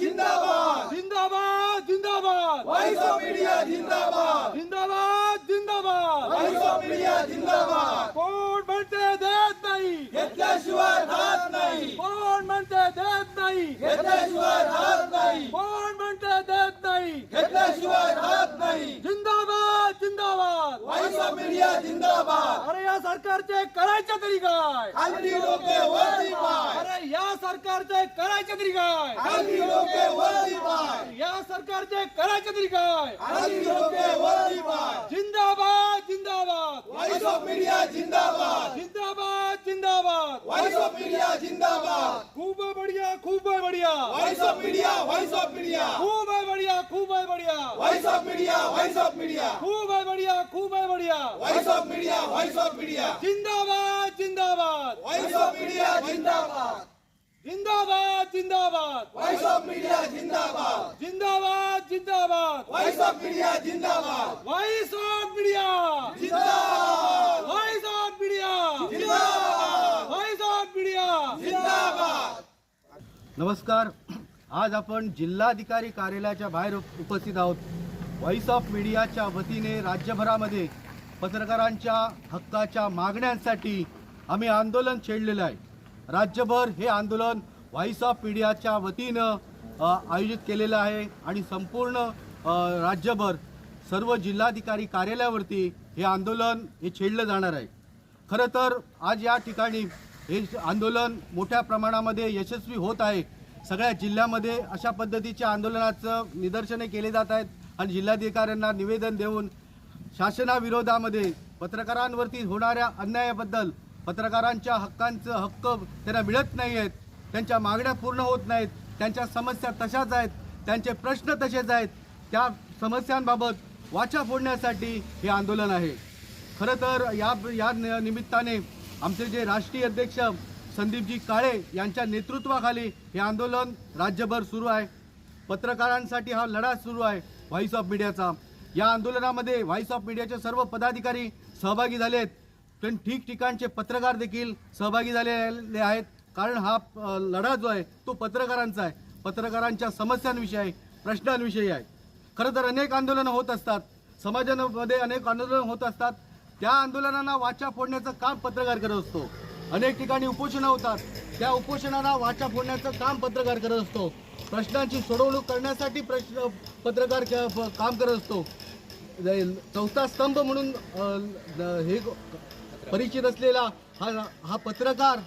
जिंदाबाद. जिंदाबाद जिंदाबाद. व्हॉइस ऑफ मीडिया जिंदाबाद. जिंदाबाद जिंदाबाद. व्हॉइस ऑफ मीडिया जिंदाबाद. कोण म्हणते देत नाही? घेतल्याशिवाय राहत नाही. कोण म्हणते देत नाही? घेतल्याशिवाय राहत नाही. कोण म्हणते देत नाही? घेतल्याशिवाय राहत नाही. जिंदाबाद जिंदाबाद. व्हॉइस ऑफ मीडिया जिंदाबाद. अरे या सरकारचे करायचे तरी काय? खाली डोके या सरकारचे करायचे तरी काय? वरती पाय. या सरकारचे करायचे तरी काय? वरती पाय. जिंदाबाद जिंदाबाद. व्हॉइस ऑफ मीडिया जिंदाबाद. जिंदाबाद जिंदाबाद. व्हॉइस ऑफ मीडिया जिंदाबाद. खूब बढ़िया खूब बढ़िया. Voice of media voice of media खूब बढ़िया खूब बढ़िया. Voice of media voice of media खूब बढ़िया खूब बढ़िया. Voice of media voice of media जिंदाबाद जिंदाबाद. व्हॉइस ऑफ मीडिया जिंदाबाद. जिंदाबाद जिंदाबाद. व्हॉइस ऑफ मीडिया जिंदाबाद. जिंदाबाद जिंदाबाद. व्हॉइस ऑफ मीडिया जिंदाबाद. वॉइस ऑफ मीडिया जिंदाबाद. वॉइस ऑफ मीडिया जिंदाबाद. वॉइस ऑफ मीडिया जिंदाबाद. नमस्कार. आज आपण जिल्हाधिकारी कार्यालयाच्या बाहेर उप- उपस्थित आहोत. व्हॉइस ऑफ मीडियाच्या वतीने राज्यभरामध्ये पत्रकारांच्या हक्काच्या मागण्यांसाठी आम्ही आंदोलन छेडलेलं आहे. राज्यभर हे आंदोलन व्हॉइस ऑफ मीडियाच्या वतीनं आयोजित केलेलं आहे आणि संपूर्ण राज्यभर सर्व जिल्हाधिकारी कार्यालयावरती हे आंदोलन हे छेडलं जाणार आहे. खरं तर आज या ठिकाणी हे आंदोलन मोठ्या प्रमाणामध्ये यशस्वी होत आहे. सगळ्या जिल्ह्यामध्ये अशा पद्धतीच्या आंदोलनाचं निदर्शने केले जात आहेत आणि जिल्हाधिकाऱ्यांना निवेदन देऊन शासनाविरोधामध्ये पत्रकारांवरती होणाऱ्या अन्यायाबद्दल पत्रकारांच्या हक्कांचं हक्क त्यांना मिळत नाही आहेत त्यांच्या मागण्या पूर्ण होत नाहीत त्यांच्या समस्या तशाच आहेत त्यांचे प्रश्न तसेच आहेत. त्या समस्यांबाबत वाचा फोडण्यासाठी हे आंदोलन आहे. खरं तर या या निमित्ताने आमचे जे राष्ट्रीय अध्यक्ष संदीपजी काळे यांच्या नेतृत्वाखाली हे आंदोलन राज्यभर सुरू आहे. पत्रकारांसाठी हा लढा सुरू आहे व्हॉइस ऑफ मीडियाचा या आंदोलनामध्ये व्हॉइस ऑफ मीडियाचे सर्व पदाधिकारी सहभागी झाले कारण पण ठिकठिकाणचे पत्रकार देखील सहभागी झालेले आहेत. कारण हा लढा जो आहे तो पत्रकारांचा आहे. पत्रकारांच्या समस्यांविषयी आहे प्रश्नांविषयी आहे. खरं तर अनेक आंदोलनं होत असतात. समाजामध्ये अनेक आंदोलनं होत असतात. त्या आंदोलनांना वाचा फोडण्याचं काम पत्रकार करत असतो. अनेक ठिकाणी उपोषणं होतात. त्या उपोषणाला वाचा फोडण्याचं काम पत्रकार करत असतो. प्रश्नांची सोडवणूक करण्यासाठी प्रश्न पत्रकार क- काम करत असतो. चौथा स्तंभ म्हणून हे परिचित असलेला हा हा पत्रकार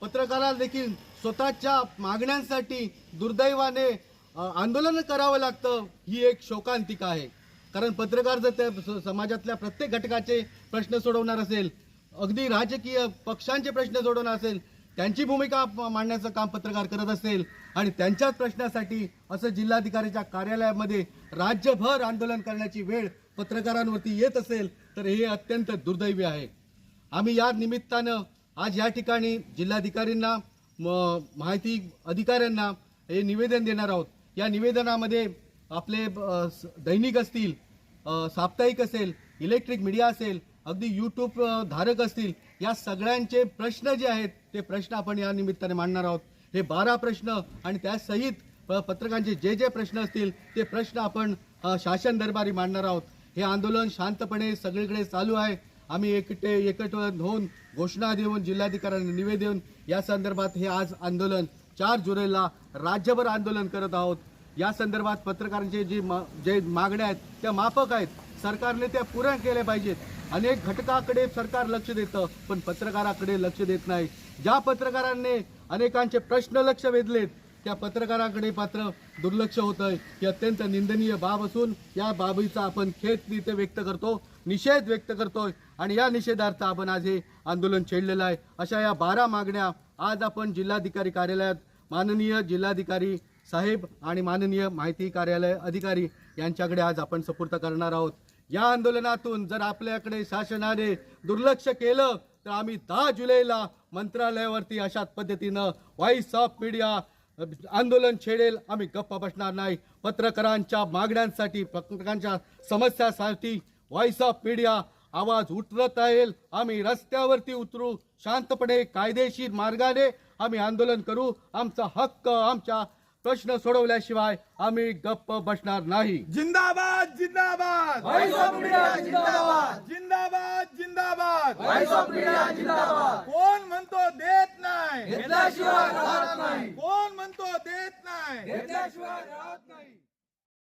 पत्रकाराला देखील स्वतःच्या मागण्यांसाठी दुर्दैवाने आंदोलन करावं लागतं ही एक शोकांतिका आहे. कारण पत्रकार जर त्या स- समाजातल्या प्रत्येक घटकाचे प्रश्न सोडवणार असेल अगदी राजकीय पक्षांचे प्रश्न सोडवणार असेल त्यांची भूमिका मांडण्याचं काम पत्रकार करत असेल आणि त्यांच्याच प्रश्नासाठी असं जिल्हाधिकाऱ्याच्या कार्यालयामध्ये राज्यभर आंदोलन करण्याची वेळ पत्रकारांवरती येत असेल तर हे अत्यंत दुर्दैवी आहे. आम्ही या निमित्तानं आज या ठिकाणी जिल्हाधिकाऱ्यांना म- माहिती अधिकाऱ्यांना हे निवेदन देणार आहोत. या निवेदनामध्ये आपले स- दैनिक असतील साप्ताहिक असेल इलेक्ट्रिक मीडिया असेल अगदी यूट्यूब धारक असतील या सगळ्यांचे प्रश्न जे आहेत ते प्रश्न आपण या निमित्ताने मांडणार आहोत. हे बारा प्रश्न आणि त्यासहित पत्रकांचे पत्रकारांचे जे जे प्रश्न असतील ते प्रश्न आपण शासन दरबारी मांडणार आहोत. हे आंदोलन शांतपणे सगळीकडे चालू आहे. आम्ही एकटे एकट होऊन घोषणा देऊन जिल्हाधिकाऱ्यांना निवेदन या संदर्भात हे आज आंदोलन चार जुलैला राज्यभर आंदोलन करत आहोत. या संदर्भात पत्रकारांचे जे मा जे मागण्या आहेत त्या माफक आहेत. सरकारने त्या पुऱ्या केल्या पाहिजेत. अनेक घटकाकडे सरकार लक्ष देतं पण पत्रकाराकडे लक्ष देत नाही. ज्या पत्रकारांनी अनेकांचे प्रश्न लक्ष वेधलेत त्या पत्रकाराकडे मात्र दुर्लक्ष होतं ही अत्यंत निंदनीय बाब असून या बाबीचा आपण खेद इथे व्यक्त करतो. निषेध व्यक्त करतोय. आणि या निषेधार्थ आपण आज हे आंदोलन छेडलेलं आहे. अशा या बारा मागण्या आज आपण जिल्हाधिकारी कार्यालयात माननीय जिल्हाधिकारी साहेब आणि माननीय माहिती कार्यालय अधिकारी यांच्याकडे आज आपण सपूर्त करणार आहोत. या आंदोलनातून जर आपल्याकडे शासनाने दुर्लक्ष केलं तर आम्ही दहा जुलैला मंत्रालयावरती अशाच पद्धतीनं व्हॉइस ऑफ मीडिया आंदोलन छेडेल. आम्ही गप्प बसणार नाही. पत्रकारांच्या मागण्यांसाठी पत्रकारांच्या समस्यासाठी व्हॉइस ऑफ मीडिया आवाज उठवत येईल आम्ही रस्त्यावरती उतरू. शांतपणे कायदेशीर मार्गाने आम्ही आंदोलन करू. आमचा हक्क आमच्या प्रश्न सोडवल्याशिवाय आम्ही गप्प बसणार नाही. जिंदाबाद जिंदाबाद! जिंदाबाद. जिंदाबाद जिंदाबाद. कोण म्हणतो देत नाही? कोण म्हणतो देत नाही.